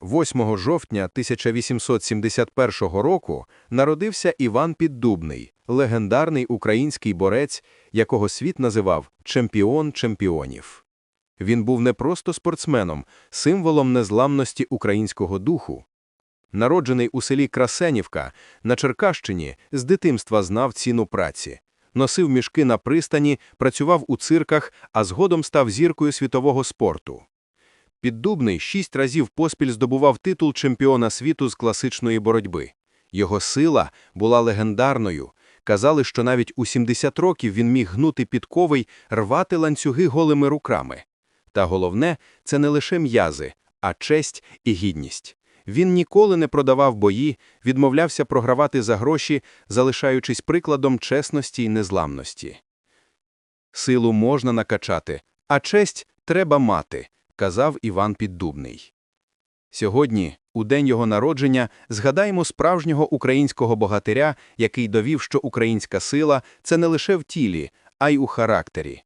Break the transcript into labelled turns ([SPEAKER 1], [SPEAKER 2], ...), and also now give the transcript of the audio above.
[SPEAKER 1] 8 жовтня 1871 року народився Іван Піддубний, легендарний український борець, якого світ називав «чемпіон чемпіонів». Він був не просто спортсменом, символом незламності українського духу. Народжений у селі Красенівка на Черкащині, з дитинства знав ціну праці. Носив мішки на пристані, працював у цирках, а згодом став зіркою світового спорту. Піддубний шість разів поспіль здобував титул чемпіона світу з класичної боротьби. Його сила була легендарною. Казали, що навіть у 70 років він міг гнути підкови й рвати ланцюги голими руками. Та головне – це не лише м'язи, а честь і гідність. Він ніколи не продавав бої, відмовлявся програвати за гроші, залишаючись прикладом чесності й незламності. Силу можна накачати, а честь треба мати, казав Іван Піддубний. Сьогодні, у день його народження, згадаємо справжнього українського богатиря, який довів, що українська сила – це не лише в тілі, а й у характері.